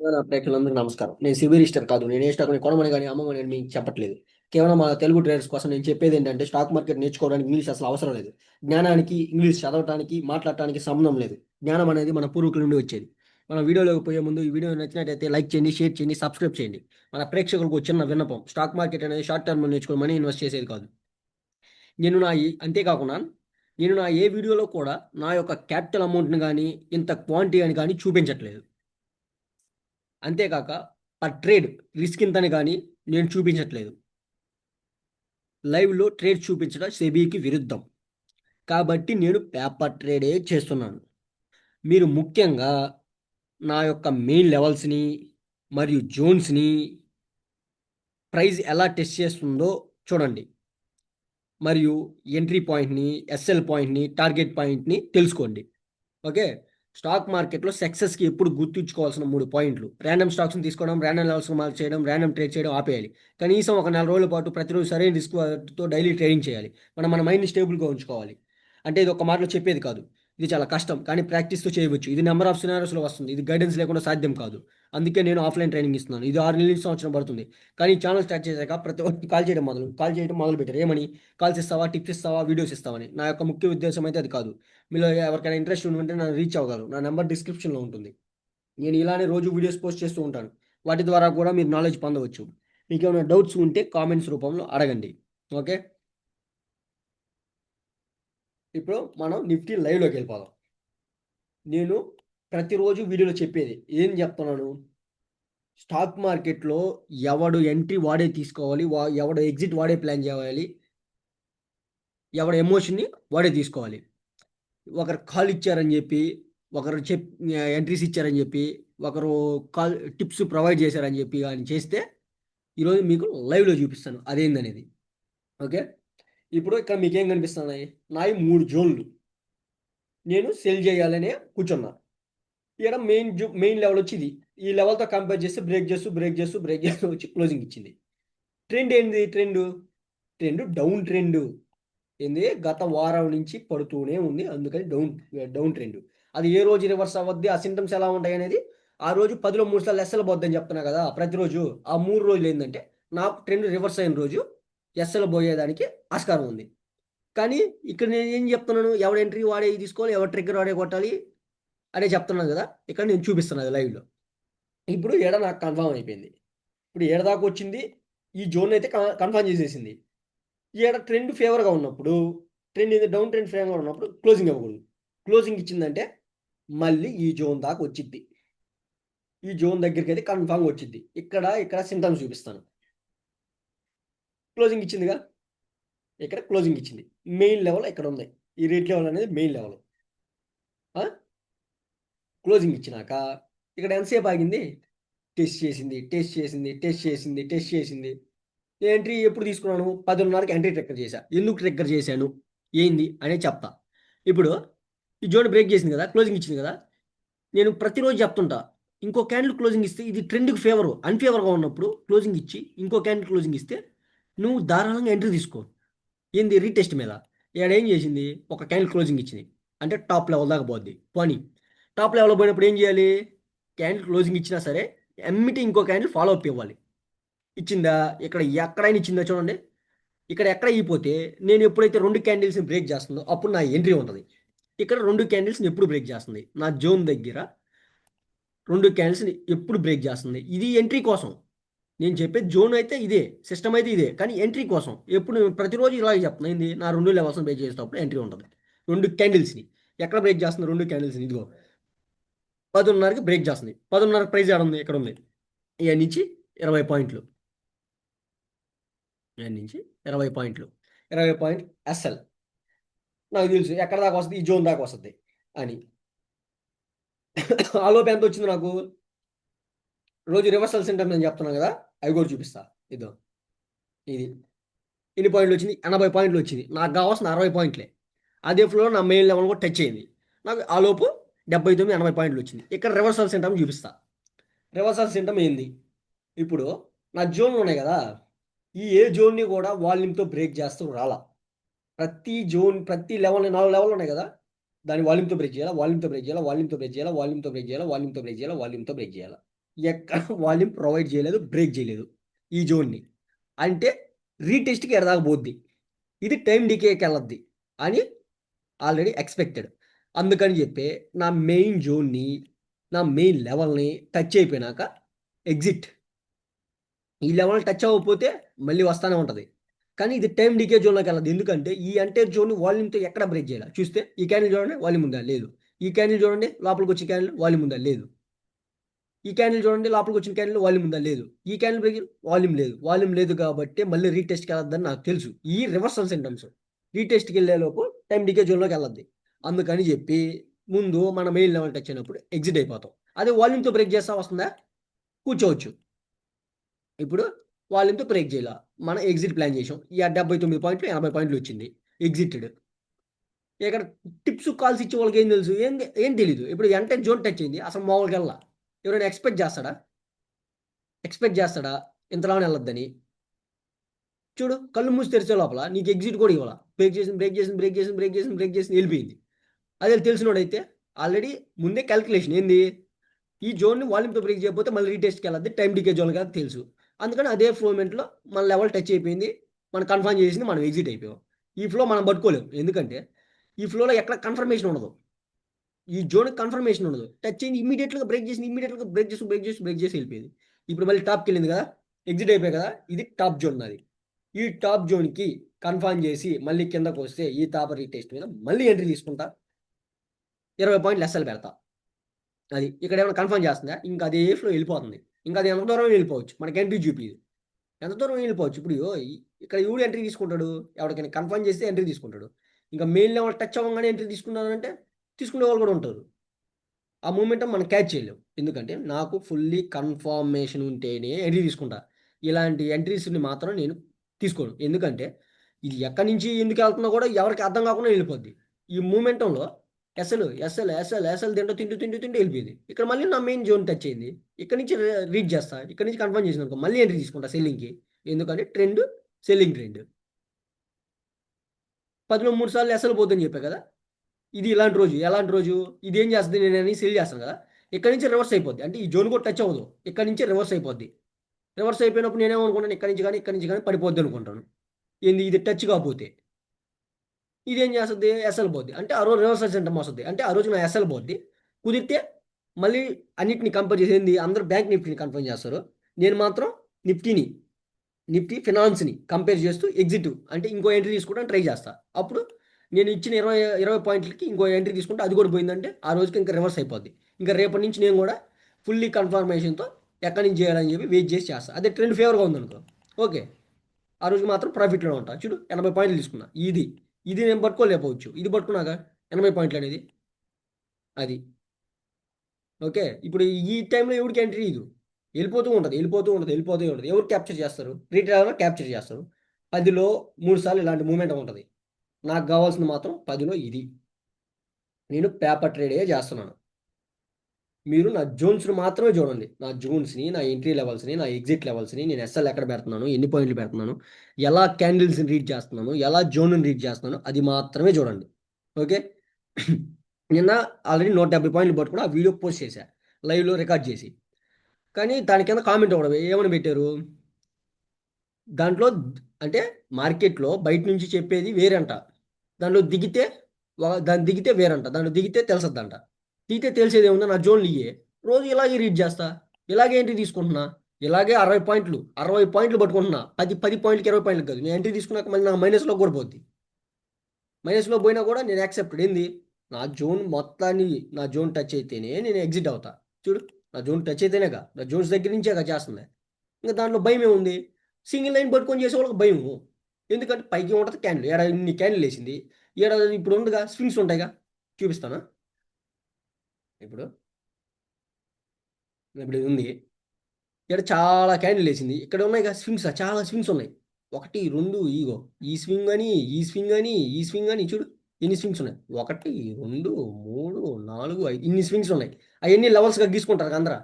ప్రేక్షకులందరికీ నమస్కారం. నేను సివిల్ ఇస్టర్ కాదు నేను ఏ స్టాక్ కొనమని కానీ అమ్మమని కానీ మీకు చెప్పట్లేదు. కేవలం మా తెలుగు ట్రేడర్స్ కోసం నేను చెప్పేది ఏంటంటే స్టాక్ మార్కెట్ నేర్చుకోవడానికి ఇంగ్లీష్ అసలు అవసరం లేదు. జ్ఞానానికి ఇంగ్లీష్ చదవటానికి మాట్లాడటానికి సంబంధం లేదు. జ్ఞానం అనేది మన పూర్వీకుల నుండి వచ్చేది. మన వీడియోలోకి పోయే ముందు ఈ వీడియో నచ్చినట్టయితే లైక్ చేయండి షేర్ చేయండి సబ్స్క్రైబ్ చేయండి. మన ప్రేక్షకులకు చిన్న విన్నపం. స్టాక్ మార్కెట్ అనేది షార్ట్ టర్మ్ నేర్చుకుని మనీ ఇన్వెస్ట్ చేసేది కాదు. నేను నా అంతేకాకుండా నేను నా ఏ వీడియోలో కూడా నా యొక్క క్యాపిటల్ అమౌంట్ని కానీ ఇంత క్వాంటిటీ అని కానీ చూపించట్లేదు. అంతేకాక పర్ ట్రేడ్ రిస్క్ ఇంతని కానీ నేను చూపించట్లేదు. లైవ్లో ట్రేడ్ చూపించడం సెబీకి విరుద్ధం. కాబట్టి నేను పేపర్ ట్రేడే చేస్తున్నాను. మీరు ముఖ్యంగా నా యొక్క మెయిన్ లెవెల్స్ని మరియు జోన్స్ని ప్రైస్ ఎలా టెస్ట్ చేస్తుందో చూడండి. మరియు ఎంట్రీ పాయింట్ని ఎస్ఎల్ పాయింట్ని టార్గెట్ పాయింట్ని తెలుసుకోండి. ఓకే? స్టాక్ మార్కెట్లో సక్సెస్కి ఎప్పుడు గుర్తుంచుకోవాల్సిన మూడు పాయింట్లు. ర్యాండమ్ స్టాక్స్ని తీసుకోవడం ర్యాండమ్ లెవెల్స్ మార్క్ చేయడం ర్యాండమ్ ట్రేడ్ చేయడం ఆపేయాలి. కనీసం ఒక నెల రోజుల పాటు ప్రతిరోజు సరైన రిస్క్తో డైలీ ట్రేడింగ్ చేయాలి. మనం మన మైండ్ని స్టేబుల్గా ఉంచుకోవాలి. అంటే ఇది ఒక మాటలో చెప్పేది కాదు. ఇది చాలా కష్టం. కానీ ప్రాక్టీస్తో చేయవచ్చు. ఇది నెంబర్ ఆఫ్ సినారోస్లో వస్తుంది. ఇది గైడెన్స్ లేకుండా సాధ్యం కాదు. అందుకే నేను ఆఫ్లైన్ ట్రైనింగ్ ఇస్తున్నాను. ఇది ఆరు నెలల సంవత్సరం పడుతుంది. కానీ ఛానల్ స్టార్ట్ చేశాక ప్రతి ఒక్కరికి కాల్ చేయడం మొదలు కాల్ చేయడం మొదలు పెట్టారు ఏమని? కాల్స్ ఇస్తావా? టిప్స్ ఇస్తావా? వీడియోస్ ఇస్తావని. నా యొక్క ముఖ్య ఉద్దేశం అయితే అది కాదు. మీలో ఎవరికైనా ఇంట్రెస్ట్ ఉంటే నన్ను రీచ్ అవ్వగలరు. నా నెంబర్ డిస్క్రిప్షన్లో ఉంటుంది. నేను ఇలానే రోజు వీడియోస్ పోస్ట్ చేస్తూ ఉంటాను. వాటి ద్వారా కూడా మీరు నాలెడ్జ్ పొందవచ్చు. మీకు ఏమైనా డౌట్స్ ఉంటే కామెంట్స్ రూపంలో అడగండి. ఓకే? ఇప్పుడు మనం నిఫ్టీ లైవ్లోకి వెళ్ళిపోదాం. నేను ప్రతిరోజు వీడియోలో చెప్పేది ఏం చెప్తున్నాను? స్టాక్ మార్కెట్లో ఎవడు ఎంట్రీ వాడే తీసుకోవాలి వా ఎవడు ఎగ్జిట్ వాడే ప్లాన్ చేయాలి ఎవడ ఎమోషన్ని వాడే తీసుకోవాలి. ఒకరు కాల్ ఇచ్చారని చెప్పి ఒకరు చెప్ ఎంట్రీస్ ఇచ్చారని చెప్పి ఒకరు కాల్ టిప్స్ ప్రొవైడ్ చేశారని చెప్పి కానీ చేస్తే ఈరోజు మీకు లైవ్లో చూపిస్తాను అదేందనేది. ఓకే? ఇప్పుడు ఇక్కడ మీకు ఏం కనిపిస్తున్నాయి? నాయి మూడు జోన్లు. నేను సెల్ చేయాలనే కూర్చున్నా. ఇక్కడ మెయిన్ జో మెయిన్ లెవెల్ వచ్చి ఇది. ఈ లెవెల్తో కంపేర్ చేస్తూ బ్రేక్ చేస్తూ బ్రేక్ చేస్తూ బ్రేక్ చేస్తూ వచ్చి క్లోజింగ్ ఇచ్చింది. ట్రెండ్ ఏంది ట్రెండ్ ట్రెండ్ డౌన్ ట్రెండ్ ఏంది? గత వారం నుంచి పడుతూనే ఉంది. అందుకని డౌన్ డౌన్ ట్రెండ్ అది ఏ రోజు రివర్స్ అవ్వద్ది? ఆ సింటమ్స్ ఎలా ఉంటాయి అనేది ఆ రోజు పదిలో మూడు సార్లు ఎస్ఎల్ పోద్దని చెప్తున్నా కదా ప్రతిరోజు. ఆ మూడు రోజులు ఏంటంటే నాకు ట్రెండ్ రివర్స్ అయిన రోజు ఎస్ఎల్ పోయేదానికి ఆస్కారం ఉంది. కానీ ఇక్కడ నేను ఏం చెప్తున్నాను? ఎవడు ఎంట్రీ వాడే తీసుకోవాలి ఎవరు ట్రిగ్గర్ వాడే కొట్టాలి అనే చెప్తున్నాను కదా? ఇక్కడ నేను చూపిస్తున్నాను అది లైవ్లో ఇప్పుడు ఏడ నాకు కన్ఫామ్ అయిపోయింది. ఇప్పుడు ఏడ దాకా వచ్చింది? ఈ జోన్ అయితే కన్ఫామ్ చేసేసింది. ఏడ ట్రెండ్ ఫేవర్గా ఉన్నప్పుడు ట్రెండ్ ఇది డౌన్ ట్రెండ్ ఫేవర్గా ఉన్నప్పుడు క్లోజింగ్ ఇవ్వకూడదు. క్లోజింగ్ ఇచ్చిందంటే మళ్ళీ ఈ జోన్ దాకా వచ్చింది ఈ జోన్ దగ్గరికి అయితే కన్ఫామ్గా వచ్చింది ఇక్కడ ఇక్కడ సింటమ్స్ చూపిస్తాను. క్లోజింగ్ ఇచ్చిందిగా? ఇక్కడ క్లోజింగ్ ఇచ్చింది. మెయిన్ లెవెల్ ఇక్కడ ఉంది? ఈ రేట్ లెవెల్ అనేది మెయిన్ లెవెల్ క్లోజింగ్ ఇచ్చినాక ఇక్కడ ఎంతసేపు ఆగింది? టెస్ట్ చేసింది టెస్ట్ చేసింది టెస్ట్ చేసింది టెస్ట్ చేసింది. ఎంట్రీ ఎప్పుడు తీసుకున్నాను? పదిన్నరకి ఎంట్రీ ట్రెక్కర్ చేశా. ఎందుకు ట్రెక్కర్ చేశాను? ఏంది? అనేది చెప్తా. ఇప్పుడు ఈ జోన్ బ్రేక్ చేసింది కదా? క్లోజింగ్ ఇచ్చింది కదా? నేను ప్రతిరోజు చెప్తుంటా. ఇంకో క్యాండిల్ క్లోజింగ్ ఇస్తే ఇది ట్రెండ్కి ఫేవర్ అన్ఫేవర్గా ఉన్నప్పుడు క్లోజింగ్ ఇచ్చి ఇంకో క్యాండిల్ క్లోజింగ్ ఇస్తే నువ్వు ధారాళంగా ఎంట్రీ తీసుకో. ఏంది రీటెస్ట్ మీద? ఏం చేసింది? ఒక క్యాండిల్ క్లోజింగ్ ఇచ్చింది. అంటే టాప్ లెవెల్ దాకా పోద్ది. పోనీ. టాప్ లెవెల్ పోయినప్పుడు ఏం చేయాలి? క్యాండిల్ క్లోజింగ్ ఇచ్చినా సరే ఎమ్మిటి ఇంకో క్యాండిల్ ఫాలో అప్ ఇవ్వాలి. ఇచ్చిందా? ఇక్కడ ఎక్కడైనా ఇచ్చిందా చూడండి. ఇక్కడ ఎక్కడ అయిపోతే నేను ఎప్పుడైతే రెండు క్యాండిల్స్ని బ్రేక్ చేస్తుందో అప్పుడు నా ఎంట్రీ ఉంటుంది. ఇక్కడ రెండు క్యాండిల్స్ని ఎప్పుడు బ్రేక్ చేస్తుంది? నా జోన్ దగ్గర రెండు క్యాండిల్స్ని ఎప్పుడు బ్రేక్ చేస్తుంది? ఇది ఎంట్రీ కోసం. నేను చెప్పే జోన్ అయితే ఇదే సిస్టమ్ అయితే ఇదే కానీ ఎంట్రీ కోసం. ఎప్పుడు ప్రతిరోజు ఇలాగే చెప్తున్నాను ఏంది? నా రెండు లెవెల్స్ని బ్రేక్ చేసేటప్పుడు ఎంట్రీ ఉంటుంది. రెండు క్యాండిల్స్ని ఎక్కడ బ్రేక్ చేస్తుంది రెండు క్యాండిల్స్ని ఇదిగో. పదిన్నరకి బ్రేక్ చేస్తుంది. పదిన్నర ప్రైజ్ ఆడ ఉంది? ఇక్కడ ఉంది? ఇవన్నీ నుంచి ఇరవై పాయింట్లు. ఇవన్నీ నుంచి ఇరవై పాయింట్లు. ఇరవై పాయింట్ ఎస్ఎల్ నాకు తెలుసు ఎక్కడ దాకా వస్తుంది? ఈ జోన్ దాకా వస్తుంది అని. ఆలోపు ఎంత వచ్చింది నాకు? రోజు రివర్సల్ సెంటర్ నేను చెప్తున్నాను కదా? అవి కూడా చూపిస్తా. ఇదో. ఇది. ఎన్ని పాయింట్లు వచ్చింది ఎనభై పాయింట్లు వచ్చింది నాకు కావాల్సిన అరవై పాయింట్లే. అదే ఫ్లోర్ నా మెయిన్ లెవెల్ కూడా టచ్ అయింది. నాకు ఆ లోపు డెబ్బై తొమ్మిది ఎనభై పాయింట్లు వచ్చింది ఇక్కడ రివర్సల్ సింటమ్ చూపిస్తా. రివర్సల్ సింటమ్ ఏంది? ఇప్పుడు నా జోన్లు ఉన్నాయి కదా. ఈ ఏ జోన్ని కూడా వాల్యూమ్తో బ్రేక్ చేస్తూ రాలా. ప్రతి జోన్ ప్రతి లెవెల్ నాలుగు లెవెల్ ఉన్నాయి కదా. దాని వాల్యూమ్తో బ్రేక్ చేయాలి? వాల్యూమ్తో బ్రేక్ చేయాలి? వాల్యూమ్తో బ్రేక్ చేయాలి? వాల్యూమ్తో బ్రేక్ చేయాలా? వాల్యూమ్తో బ్రేక్ చేయాలా? వాల్యూమ్తో బ్రేక్ చేయాలా? ఎక్కడ వాల్యూమ్ ప్రొవైడ్ చేయలేదు బ్రేక్ చేయలేదు ఈ జోన్ని. అంటే రీటెస్ట్కి ఎడదాకపోద్ది ఇది టైం డికేకి వెళ్ళద్ది అని ఆల్రెడీ ఎక్స్పెక్టెడ్. అందుకని చెప్పి నా మెయిన్ జోన్ని నా మెయిన్ లెవెల్ని టచ్ అయిపోయినాక ఎగ్జిట్. ఈ లెవెల్ టచ్ అవ్వకపోతే మళ్ళీ వస్తానే ఉంటుంది. కానీ ఇది టైం డికే జోన్లోకి వెళ్ళదు ఎందుకంటే ఈ అంటే జోన్ వాల్యూమ్తో ఎక్కడ బ్రేక్ చేయాలి? చూస్తే ఈ క్యాండిల్ చూడండి వాల్యూమ్ ఉందా? లేదు. ఈ క్యాండిల్ చూడండి లోపలికి వచ్చే క్యాండిల్ వాల్యూమ్ ఉందా? లేదు. ఈ క్యాండిల్ చూడండి లోపలికి వచ్చిన క్యాండిల్ వాల్యూమ్ ఉందా? లేదు. ఈ క్యాండిల్ బ్రేక్ వాల్యూమ్ లేదు. వాల్యూమ్ లేదు కాబట్టి మళ్ళీ రీటెస్ట్కి వెళ్ళొద్దని నాకు తెలుసు. ఈ రివర్సల్ సింటమ్స్ రీటెస్ట్కి వెళ్ళేలోపు టైం డికే జోన్లోకి వెళ్ళద్ది అందుకని చెప్పి ముందు మన మెయిల్ లెవెల్ టచ్ అయినప్పుడు ఎగ్జిట్ అయిపోతాం. అదే వాల్యూమ్తో బ్రేక్ చేస్తా వస్తుందా? కూర్చోవచ్చు. ఇప్పుడు వాల్యూమ్తో బ్రేక్ చేయాల? మనం ఎగ్జిట్ ప్లాన్ చేసాం. ఈ డెబ్బై తొమ్మిది పాయింట్లు ఎనభై పాయింట్లు వచ్చింది. ఎగ్జిటెడ్ ఇక్కడ టిప్స్ కాల్స్ ఇచ్చే వాళ్ళకి ఏం తెలుసు? ఏం ఏం తెలీదు. ఇప్పుడు అంటే జోన్ టచ్ అయింది. అసలు మామూలుగా వెళ్ళా ఎవరైనా ఎక్స్పెక్ట్ చేస్తాడా? ఎక్స్పెక్ట్ చేస్తాడా? ఇంతలానే వెళ్ళొద్దని? చూడు కళ్ళు మూసి తెరిచే లోపల నీకు ఎగ్జిట్ కూడా ఇవ్వాల? బ్రేక్ చేసింది బ్రేక్ చేసింది బ్రేక్ చేసింది బ్రేక్ చేసింది బ్రేక్ చేసింది వెళ్ళిపోయింది. అదే తెలిసినోడైతే ఆల్రెడీ ముందే క్యాలిక్యులేషన్ ఏంది? ఈ జోన్ని వాల్యూమ్తో బ్రేక్ చేయకపోతే మళ్ళీ రీటెస్ట్కి వెళ్ళద్ది టైం డికే జోన్ కాదు తెలుసు. అందుకని అదే ఫ్లోమెంట్లో మన లెవెల్ టచ్ అయిపోయింది మనం కన్ఫర్మ్ చేసింది మనం ఎగ్జిట్ అయిపోయాం. ఈ ఫ్లో మనం పట్టుకోలేము ఎందుకంటే ఈ ఫ్లోలో ఎక్కడ కన్ఫర్మేషన్ ఉండదు. ఈ జోన్కి కన్ఫర్మేషన్ ఉండదు. టచ్ అయింది ఇమీడియట్గా బ్రేక్ చేసి ఇమీడియట్గా బ్రేక్ చేసి బ్రేక్ చేసి బ్రేక్ చేసి వెళ్ళిపోయింది. ఇప్పుడు మళ్ళీ టాప్కి వెళ్ళింది కదా ఎగ్జిట్ అయిపోయాయి కదా ఇది టాప్ జోన్ నాది. ఈ టాప్ జోన్కి కన్ఫర్మ్ చేసి మళ్ళీ కిందకు వస్తే ఈ టాప్ రీటెస్ట్ మీద మళ్ళీ ఎంట్రీ తీసుకుంటా. ఇరవై పాయింట్లు లెస్సలు పెడతా. అది ఇక్కడ ఏమైనా కన్ఫర్మ్ చేస్తుందా? ఇంకా అదే ఫ్లో వెళ్ళిపోతుంది. ఇంకా అది ఎంత దూరం వెళ్ళిపోవచ్చు. మనకి ఎంట్రీ చూపిది ఎంత దూరం వెళ్ళిపోవచ్చు. ఇప్పుడు ఇక్కడ ఎవడు ఎంట్రీ తీసుకుంటాడు? ఎవరికైనా కన్ఫర్మ్ చేస్తే ఎంట్రీ తీసుకుంటాడు. ఇంకా మెయిన్ లెవెల్ టచ్ అవ్వగానే ఎంట్రీ తీసుకున్నారంటే తీసుకునే వాళ్ళు కూడా ఉంటారు. ఆ మూమెంట్ మనం క్యాచ్ చేయలేం. ఎందుకంటే నాకు ఫుల్లీ కన్ఫర్మేషన్ ఉంటేనే ఎంట్రీ తీసుకుంటా. ఇలాంటి ఎంట్రీస్ని మాత్రం నేను తీసుకోను. ఎందుకంటే ఇది ఎక్కడి నుంచి ఎందుకు వెళ్తున్నా కూడా ఎవరికి అర్థం కాకుండా వెళ్ళిపోద్ది. ఈ మూమెంటంలో ఎస్ఎల్ ఎస్ఎల్ ఎస్ఎల్ ఎస్ఎల్ తింటూ తింటూ తింటూ తింటూ వెళ్ళిపోయింది. ఇక్కడ మళ్ళీ నా మెయిన్ జోన్ టచ్ అయింది. ఇక్కడ నుంచి రీచ్ చేస్తా. ఇక్కడ నుంచి కన్ఫర్మ్ చేసిన అనుకో మళ్ళీ ఎంట్రీ తీసుకుంటా సెల్లింగ్కి ఎందుకంటే ట్రెండ్ సెల్లింగ్ ట్రెండ్ పదిలో మూడు సార్లు ఎస్ఎల్ పోతుందని చెప్పా కదా? ఇది ఇలాంటి రోజు ఎలాంటి రోజు? ఇది ఏం చేస్తుంది? నేను అని సెల్ చేస్తాను కదా. ఇక్కడ నుంచి రివర్స్ అయిపోద్ది. అంటే ఈ జోన్ కూడా టచ్ అవ్వదు. ఇక్కడ నుంచి రివర్స్ అయిపోద్ది. రివర్స్ అయిపోయినప్పుడు నేనేమనుకుంటాను ఇక్కడ నుంచి కానీ ఇక్కడ నుంచి కానీ పడిపోద్ది అనుకుంటాను. ఏంది? ఇది టచ్ కాకపోతే. ఇదేం చేస్తుంది? ఎస్ఎల్ పోద్ది. అంటే ఆ రోజు రివర్స్ సెంటర్ వస్తుంది. అంటే ఆ రోజు నా ఎస్ఎల్ పోద్ది. కుదిరితే మళ్ళీ అన్నిటిని కంపేర్ చేసి ఏంది? అందరూ బ్యాంక్ నిఫ్టీని కన్ఫర్మ్ చేస్తారు. నేను మాత్రం నిఫ్టీని నిఫ్టీ ఫినాన్స్ని కంపేర్ చేస్తూ ఎగ్జిట్ అంటే ఇంకో ఎంట్రీ తీసుకోవడానికి ట్రై చేస్తా. అప్పుడు నేను ఇచ్చిన ఇరవై ఇరవై పాయింట్లకి ఇంకో ఎంట్రీ తీసుకుంటే అది కూడా పోయిందంటే ఆ రోజుకి ఇంకా రివర్స్ అయిపోద్ది. ఇంకా రేపటి నుంచి నేను కూడా ఫుల్లీ కన్ఫర్మేషన్తో ఎక్కడి నుంచి చేయాలని చెప్పి వెయిట్ చేసి చేస్తాను అదే ట్రెండ్ ఫేవర్గా ఉందనుకో. ఓకే ఆ రోజు మాత్రం ప్రాఫిట్లో ఉంటా. చూడు ఎనభై పాయింట్లు తీసుకున్నా. ఇది ఇది నేను పట్టుకోలేకపోవచ్చు. ఇది పట్టుకున్నాక ఎనభై పాయింట్లు అనేది. అది. ఓకే ఇప్పుడు ఈ టైంలో ఎవరికి ఎంట్రీ ఇది? వెళ్ళిపోతూ ఉంటుంది వెళ్ళిపోతూ ఉంటుంది వెళ్ళిపోతూ ఉంటుంది. ఎవరు క్యాప్చర్ చేస్తారు? రీటైలర్ క్యాప్చర్ చేస్తారు. పదిలో మూడు సార్లు ఇలాంటి మూమెంట్ ఉంటుంది. నాకు కావాల్సింది మాత్రం పదిలో ఇది. నేను పేపర్ ట్రేడే చేస్తున్నాను. మీరు నా జోన్స్ని మాత్రమే చూడండి. నా జోన్స్ని నా ఎంట్రీ లెవెల్స్ని నా ఎగ్జిట్ లెవెల్స్ని నేను ఎస్ఎల్ ఎక్కడ పెడుతున్నాను ఎన్ని పాయింట్లు పెడుతున్నాను ఎలా క్యాండిల్స్ని రీడ్ చేస్తున్నాను ఎలా జోన్ని రీడ్ చేస్తున్నాను అది మాత్రమే చూడండి. ఓకే? నిన్న ఆల్రెడీ నూట డెబ్బై పాయింట్లు పట్టుకుని ఆ వీడియో పోస్ట్ చేశా. లైవ్లో రికార్డ్ చేసి. కానీ దాని కింద కామెంట్ ఒకటి ఏమని పెట్టారు? దాంట్లో అంటే మార్కెట్లో బయట నుంచి చెప్పేది వేరంట. దాంట్లో దిగితే దాన్ని దిగితే వేరంట. దాంట్లో దిగితే తెలుసద్దంట. దిగితే తెలిసేది ఏముందో? నా జోన్లు ఇయ్యే రోజు ఇలాగే రీడ్ చేస్తా. ఇలాగే ఎంట్రీ తీసుకుంటున్నా. ఇలాగే అరవై పాయింట్లు అరవై పాయింట్లు పట్టుకుంటున్నా. పది పది పాయింట్లకి ఇరవై పాయింట్లు కాదు. నేను ఎంట్రీ తీసుకున్నాక మళ్ళీ నా మైనస్లో కూడా పోద్ది. మైనస్లో పోయినా కూడా నేను యాక్సెప్టెడ్ ఏంది? నా జోన్ మొత్తాన్ని నా జోన్ టచ్ అయితేనే నేను ఎగ్జిట్ అవుతా. చూడు నా జోన్ టచ్ అయితేనేగా. నా జోన్స్ దగ్గర నుంచేగా చేస్తుంది. ఇంకా దాంట్లో భయం ఏముంది? సింగిల్ లైన్ పట్టుకొని చేసే వాళ్ళకి భయం ఎందుకంటే పైకి ఉంటుంది క్యాండిల్. ఏడ ఇన్ని క్యాండిల్ వేసింది ఏడ ఇప్పుడు ఉందిగా స్వింగ్స్ ఉంటాయిగా? చూపిస్తానా? ఇప్పుడు ఇప్పుడు ఇది ఉంది. ఇక్కడ చాలా క్యాండిల్ వేసింది ఇక్కడ ఉన్నాయి స్వింగ్స్ చాలా స్వింగ్స్ ఉన్నాయి. ఒకటి రెండు ఈగో ఈ స్వింగ్ అని ఈ స్వింగ్ అని ఈ స్వింగ్ అని చూడు. ఎన్ని స్వింగ్స్ ఉన్నాయి? ఒకటి రెండు మూడు నాలుగు ఐదు. ఇన్ని స్వింగ్స్ ఉన్నాయి. అవన్నీ లెవెల్స్గా గీసుకుంటారు అందరా.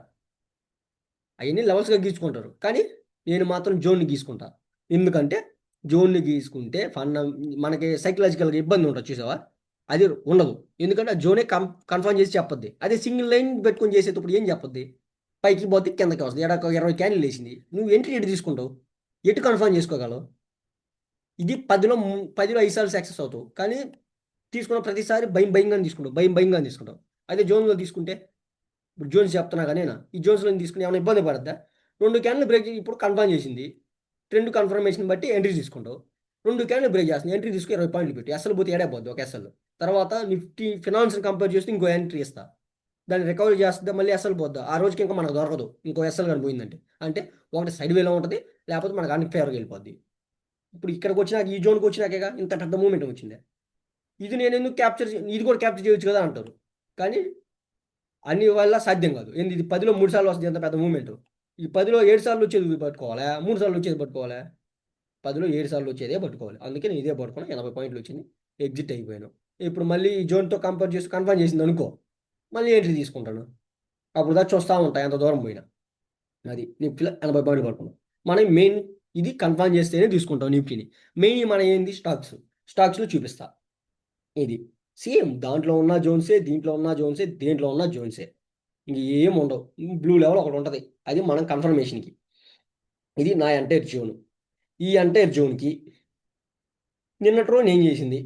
అవన్నీ లెవెల్స్గా గీసుకుంటారు. కానీ నేను మాత్రం జోన్ని గీసుకుంటా. ఎందుకంటే జోన్ని గీసుకుంటే ఫన్ మనకి సైకలాజికల్గా ఇబ్బంది ఉంటుంది చూసావా? అది ఉండదు. ఎందుకంటే ఆ జోనే కం కన్ఫర్మ్ చేసి చెప్పొద్ది. అదే సింగిల్ లైన్ పెట్టుకొని చేసేటప్పుడు ఏం చెప్పొద్ది? పైకి పోతే కిందకి వస్తుంది. ఎడ ఇరవై క్యాన్లు వేసింది నువ్వు ఎంట్రీ ఎటు తీసుకుంటావు? ఎటు కన్ఫర్మ్ చేసుకోగలవు? ఇది పదిలో ము- పదిలో ఐదు సార్లు సక్సెస్ అవుతావు. కానీ తీసుకున్న ప్రతిసారి భయం భయంగా తీసుకుంటావు. భయం భయంగా తీసుకుంటావు. అదే జోన్లో తీసుకుంటే ఇప్పుడు జోన్స్ చెప్తున్నా కానీ ఈ జోన్స్లో తీసుకుని ఏమైనా ఇబ్బంది పడద్దా? రెండు క్యాన్లు బ్రేక్ ఇప్పుడు కన్ఫర్మ్ చేసింది. ట్రెండ్ కన్ఫర్మేషన్ బట్టి ఎంట్రీ తీసుకుంటావు. రెండు క్యాండిల్ బ్రేక్ చేస్తుంది. ఎంట్రీ తీసుకుని ఇరవై పాయింట్లు పెట్టి. ఎస్ఎల్ పోతే ఏడైపోద్ది ఒక ఎస్ఎల్ తర్వాత నిఫ్టీ ఫినాన్స్ కంపేర్ చేస్తే ఇంకో ఎంట్రీ ఇస్తా. దాన్ని రికవరీ చేస్తే మళ్ళీ ఎస్ఎల్ పోద్దా? ఆ రోజుకి ఇంకా మనకు దొరకదు. ఇంకో ఎస్ఎల్ కానీ పోయిందంటే అంటే ఒకటి సైడ్ వేలో ఉంటుంది లేకపోతే మనకు అన్ని ఫేవర్గా వెళ్ళిపోద్ది. ఇప్పుడు ఇక్కడికి వచ్చినాక ఈ జోన్కి వచ్చినాకేగా ఇంత పెద్ద మూమెంట్ వచ్చింది. ఇది నేను ఎందుకు క్యాప్చర్ ఇది కూడా క్యాప్చర్ చేయొచ్చు కదా అంటారు. కానీ అన్ని వల్ల సాధ్యం కాదు. ఏంది? ఇది పదిలో మూడు సార్లు వస్తుంది ఎంత పెద్ద మూమెంట్ ఈ పదిలో ఏడు సార్లు వచ్చేది పట్టుకోవాలా? మూడు సార్లు వచ్చేది పట్టుకోవాలా? పదిలో ఏడు సార్లు వచ్చేదే పట్టుకోవాలి. అందుకే నేను ఇదే పట్టుకున్నా. ఎనభై పాయింట్లు వచ్చింది. ఎగ్జిట్ అయిపోయాను. ఇప్పుడు మళ్ళీ ఈ జోన్తో కంపేర్ చేసి కన్ఫర్మ్ చేసింది అనుకో మళ్ళీ ఎంట్రీ తీసుకుంటాను. అప్పుడు దాకా చూస్తూ ఉంటాయి. ఎంత దూరం పోయినా. అది నిఫ్టీలో ఎనభై పాయింట్లు పడుకున్నాం మనం మెయిన్ ఇది కన్ఫర్మ్ చేస్తేనే తీసుకుంటాం నిఫ్టీని. మెయిన్ మన ఏంది? స్టాక్స్. స్టాక్స్లో చూపిస్తా. ఇది సేమ్ దాంట్లో ఉన్న జోన్సే దీంట్లో ఉన్న జోన్సే దేంట్లో ఉన్న జోన్సే. ఇంక ఏం ఉండవు. బ్లూ లెవెల్ ఒకటి ఉంటుంది. అది మనం కన్ఫర్మేషన్కి ఇది నా ఎంటైర్ జోన్ ఈ ఎంటైర్ జోన్కి నిన్నటి రోజు నేను చేసింది.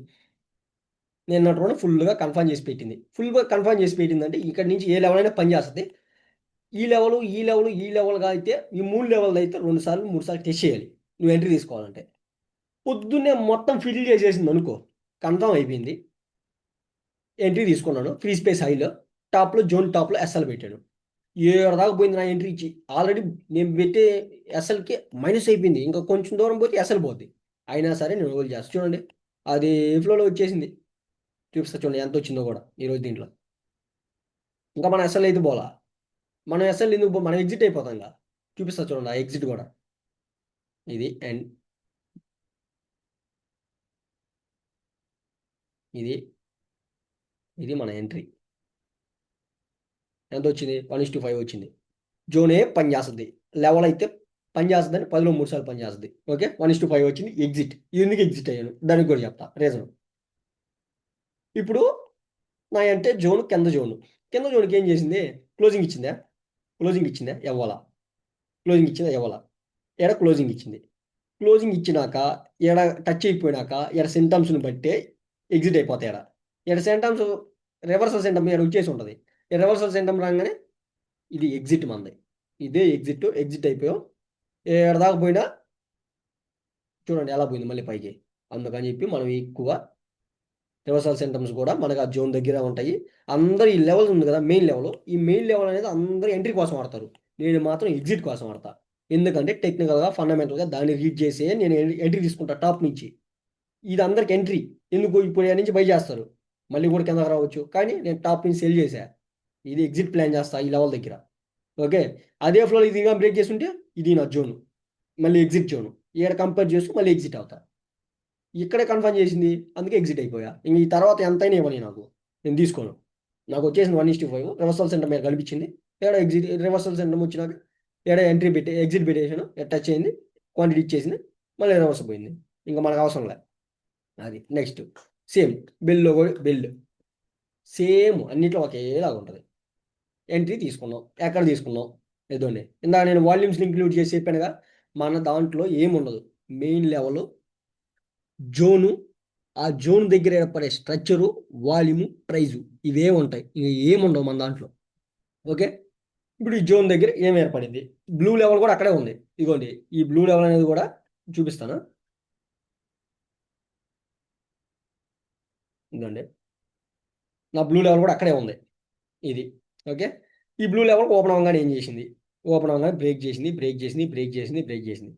నిన్నటి రోజు ఫుల్గా కన్ఫర్మ్ చేసి పెట్టింది. ఫుల్గా కన్ఫర్మ్ చేసి పెట్టిందంటే ఇక్కడ నుంచి ఏ లెవెల్ అయినా పనిచేస్తుంది ఈ లెవెల్ ఈ లెవెల్ ఈ లెవెల్గా అయితే ఈ మూడు లెవెల్ అయితే రెండు సార్లు మూడు సార్లు టెస్ట్ చేయాలి. నువ్వు ఎంట్రీ తీసుకోవాలంటే. పొద్దున్నే మొత్తం ఫిల్ చేసేసింది అనుకో. కన్ఫర్మ్ అయిపోయింది. ఎంట్రీ తీసుకున్నాను. ఫ్రీ స్పేస్ హైలో టాప్లో జోన్ టాప్లో ఎస్ఎల్ పెట్టాను ఏడు దాకా పోయింది నా ఎంట్రీ ఇచ్చి. ఆల్రెడీ నేను పెట్టే ఎస్ఎల్కి మైనస్ అయిపోయింది. ఇంకా కొంచెం దూరం పోతే ఎస్ఎల్ పోద్ది. అయినా సరే నేను రోజు చేస్తాను చూడండి. అది ఫ్లోలో వచ్చేసింది? చూపిస్తా చూడండి ఎంత వచ్చిందో కూడా ఈరోజు దీంట్లో. ఇంకా మన ఎస్ఎల్ అయితే పోలా? మనం ఎస్ఎల్ ఎందుకు పో- మనం ఎగ్జిట్ అయిపోతాం ఇంకా. చూపిస్తా చూడండి ఆ ఎగ్జిట్ కూడా. ఇది అండ్ ఇది ఇది మన ఎంట్రీ ఎంత వచ్చింది? వన్ ఇస్ టు ఫైవ్ వచ్చింది. జోన్ ఏ పనిచేస్తుంది. లెవెల్ అయితే పనిచేస్తుంది అని పదిలో మూడు సార్లు పనిచేస్తుంది. Okay? One is to five వచ్చింది. ఎగ్జిట్ ఎందుకు ఎగ్జిట్ అయ్యాను? దానికి కూడా చెప్తా. రీజన్ ఇప్పుడు నా అంటే జోన్ కింద జోన్. కింద జోన్కి ఏం చేసింది? క్లోజింగ్ ఇచ్చిందా? క్లోజింగ్ ఇచ్చిందా? ఎవ్వాలా క్లోజింగ్ ఇచ్చిందా? ఎవ్వాలా ఎడ క్లోజింగ్ ఇచ్చింది? క్లోజింగ్ ఇచ్చినాక ఎడ టచ్ అయిపోయినాక ఎడ సింటమ్స్ని బట్టే ఎగ్జిట్ అయిపోతాయి ఎడ. ఎడ సెంటమ్స్ రివర్సల్ సెంటమ్ ఎడ వచ్చేసి ఉంటుంది. రివర్సల్ సెంటమ్ రాగానే ఇది ఎగ్జిట్ మంది ఇదే ఎగ్జిట్ ఎగ్జిట్ అయిపోయాం ఎడ దాకా పోయినా చూడండి ఎలా పోయింది మళ్ళీ పైకి అందుకని చెప్పి మనం ఎక్కువ రివర్సల్ సెంటమ్స్ కూడా మనకు ఆ జోన్ దగ్గర ఉంటాయి అందరూ ఈ లెవెల్ ఉంది కదా మెయిన్ లెవెల్ ఈ మెయిన్ లెవెల్ అనేది అందరూ ఎంట్రీ కోసం ఆడతారు నేను మాత్రం ఎగ్జిట్ కోసం ఆడతా ఎందుకంటే టెక్నికల్గా ఫండమెంటల్గా దాన్ని రీడ్ చేసే నేను ఎంట్రీ తీసుకుంటా టాప్ నుంచి ఇది అందరికి ఎంట్రీ ఎందుకు ఇప్పుడు నుంచి బై చేస్తారు మళ్ళీ కూడా కిందకి రావచ్చు కానీ నేను టాప్ నుంచి సెల్ చేశాను ఇది ఎగ్జిట్ ప్లాన్ చేస్తా ఈ లెవెల్ దగ్గర. ఓకే అదే ఫ్లో ఇది ఇంకా బ్రేక్ చేస్తుంటే ఇది నా జోను మళ్ళీ ఎగ్జిట్ జోను ఇక్కడ కంపేర్ చేస్తూ మళ్ళీ ఎగ్జిట్ అవుతా. ఇక్కడే కన్ఫర్మ్ చేసింది అందుకే ఎగ్జిట్ అయిపోయా. ఇంక ఈ తర్వాత ఎంతైనా ఇవ్వని నాకు. నేను తీసుకోను. నాకు వచ్చేసింది one is to five reversal centre మీద కనిపించింది ఏడ ఎగ్జిట్ రివర్సల్ సెంటర్ వచ్చినాక ఏడ ఎంట్రీ పెట్టి ఎగ్జిట్ పెట్టేసాను. టచ్ అయింది. క్వాంటిటీ ఇచ్చేసింది. మళ్ళీ రివర్స్ పోయింది. ఇంకా మనకు అవసరం లే. అది next same bill bill same అన్నిట్లో ఒకేలాగా ఉంటుంది ఎంట్రీ తీసుకున్నాం ఎక్కడ తీసుకున్నాం ఏదోండి ఇందాక నేను వాల్యూమ్స్ ఇంక్లూడ్ చేసి చెప్పానుగా మన దాంట్లో ఏముండదు. మెయిన్ లెవెల్ జోను ఆ జోన్ దగ్గర ఏర్పడే స్ట్రక్చరు వాల్యూము ప్రైజు ఇవే ఉంటాయి. ఇక ఏముండవు మన దాంట్లో. ఓకే? ఇప్పుడు ఈ జోన్ దగ్గర ఏం ఏర్పడింది? బ్లూ లెవెల్ కూడా అక్కడే ఉంది. ఇదిగోండి ఈ బ్లూ లెవెల్ అనేది కూడా చూపిస్తాను. ఇదండి నా బ్లూ లెవెల్ కూడా అక్కడే ఉంది. ఇది. ఓకే? ఈ బ్లూ లెవెల్ ఓపెన్ అవ్వగానే ఏం చేసింది? ఓపెన్ అవ్వగానే బ్రేక్ చేసింది బ్రేక్ చేసింది బ్రేక్ చేసింది బ్రేక్ చేసింది.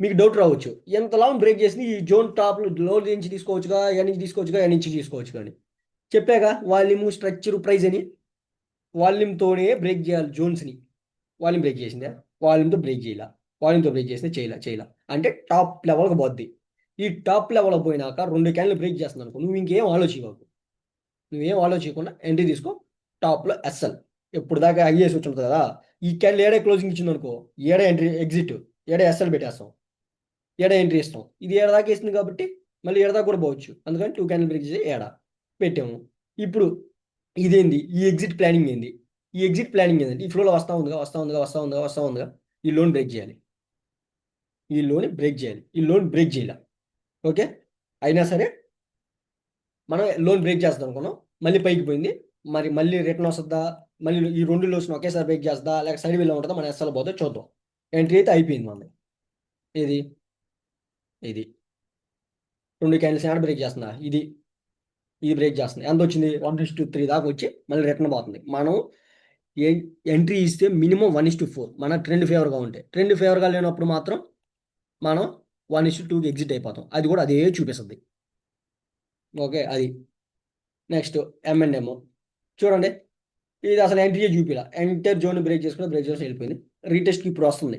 మీకు డౌట్ రావచ్చు. ఎంత లాంగ్ బ్రేక్ చేసింది ఈ జోన్ టాప్లో నుంచి తీసుకోవచ్చుగా ఎన్ నుంచి తీసుకోవచ్చుగా ఎన్ నుంచి తీసుకోవచ్చు కానీ చెప్పాక వాల్యూమ్ స్ట్రక్చర్ ప్రైజ్ అని వాల్యూమ్తోనే బ్రేక్ చేయాలి జోన్స్ని వాల్యూమ్ బ్రేక్ చేసిందా? వాల్యూమ్తో బ్రేక్ చేయాల. వాల్యూమ్తో బ్రేక్ చేస్తే చేయలే చేయలే. అంటే టాప్ లెవెల్కి పోద్ది. ఈ టాప్ లెవెల్ పోయినాక రెండు క్యాన్లు బ్రేక్ చేస్తుంది అనుకో నువ్వు ఇంకేం ఆలోచించకు. నువ్వేం ఆలోచించకుండా ఎంట్రీ తీసుకో టాప్లో ఎస్ఎల్ ఇప్పుడు దాకా ఐఏఎస్ వచ్చి ఉంటుంది కదా ఈ క్యాండిల్ ఏడే క్లోజింగ్ ఇచ్చింది అనుకో ఏడే ఎంట్రీ ఎగ్జిట్ ఏడే ఎస్ఎల్ పెట్టేస్తాం. ఏడే ఎంట్రీ ఇస్తాం. ఇది ఏడ దాకా వేసింది కాబట్టి మళ్ళీ ఏడ దాకా కూడా పోవచ్చు. అందుకని టూ క్యాండిల్ బ్రేక్ చేసి ఏడ పెట్టాము. ఇప్పుడు ఇదేంది? ఈ ఎగ్జిట్ ప్లానింగ్ ఏంది? ఈ ఎగ్జిట్ ప్లానింగ్ ఏంటంటే ఈ ఫ్లోలో వస్తూ ఉందిగా వస్తూ ఉందిగా వస్తూ ఉందిగా వస్తూ ఉందిగా ఈ లోన్ బ్రేక్ చేయాలి. ఈ లోన్ బ్రేక్ చేయాలి. ఈ లోన్ బ్రేక్ చేయాలి. ఓకే? అయినా సరే మనం లోన్ బ్రేక్ చేస్తాం అనుకున్నాం. మళ్ళీ పైకి పోయింది. మరి మళ్ళీ రిటర్న్ వస్తుందా? మళ్ళీ ఈ రెండు లోన్స్ ఒకేసారి బ్రేక్ చేస్తుందా? లేక సైడ్ వీల్ ఉంటుందా? మన ఎస్ఎల్ పోతే చూద్దాం. ఎంట్రీ అయితే అయిపోయింది మనది ఇది ఇది. రెండు క్యాండిల్స్ యాడ్ బ్రేక్ చేస్తుందా? ఇది. ఇది బ్రేక్ చేస్తుంది. ఎంత వచ్చింది? వన్ ఇస్ టు త్రీ దాకా వచ్చి మళ్ళీ రిటర్న్ పోతుంది. మనం ఎంట్రీ ఇస్తే minimum one is to four మన ట్రెండ్ ఫేవర్గా ఉంటే. ట్రెండ్ ఫేవర్గా లేనప్పుడు మాత్రం మనం వన్ ఇస్ టు టూకి ఎగ్జిట్ అయిపోతాం. అది కూడా అదే చూపిస్తుంది. ఓకే అది. నెక్స్ట్ ఎంఎన్ఎం చూడండి. ఇది అసలు ఎంట్రీ చూపిలా. ఎంటర్ జోన్ బ్రేక్ చేసుకుని బ్రేక్ చేసుకుని వెళ్ళిపోయింది. రీటెస్ట్ ఇప్పుడు వస్తుంది.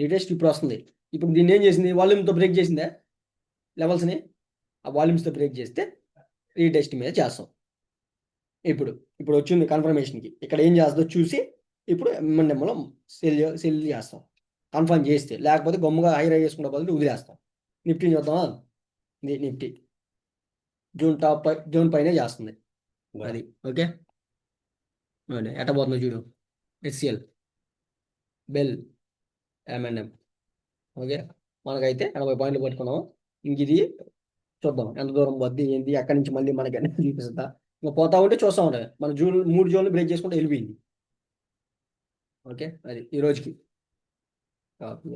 రీటెస్ట్ ఇప్పుడు వస్తుంది. ఇప్పుడు దీన్ని ఏం చేసింది? వాల్యూమ్తో బ్రేక్ చేసిందే? లెవెల్స్ని ఆ వాల్యూమ్స్తో బ్రేక్ చేస్తే రీటెస్ట్ మీద చేస్తాం. ఇప్పుడు ఇప్పుడు వచ్చింది కన్ఫర్మేషన్కి ఇక్కడ ఏం చేస్తుందో చూసి ఇప్పుడు ఎంఎన్ఎంలో సెల్ సెల్ చేస్తాం. కన్ఫర్మ్ చేస్తే లేకపోతే గమ్ముగా హైర్ చేసుకుంటే బదులు వదిలేస్తాం. నిఫ్టీని చూద్దామా? నిఫ్టీ జూన్ టాప్ జూన్ పైన చేస్తుంది. అది ఓకే అదే ఎట్ట పోతుందో చూడు హెచ్సిఎల్ బెల్ ఎంఎన్ఎం ఓకే మనకైతే ఎనభై పాయింట్లు పట్టుకున్నాము ఇంక ఇది చూద్దాం ఎంత దూరం వద్ది ఏంటి అక్కడి నుంచి మళ్ళీ మనకి అనేది చూపిస్తుందా ఇంకా పోతా ఉంటే చూస్తా ఉంటాయి మన జూన్ మూడు జోన్లు బ్రేక్ చేసుకుంటే వెళ్ళిపోయింది ఓకే అది ఈ రోజుకి కాపీ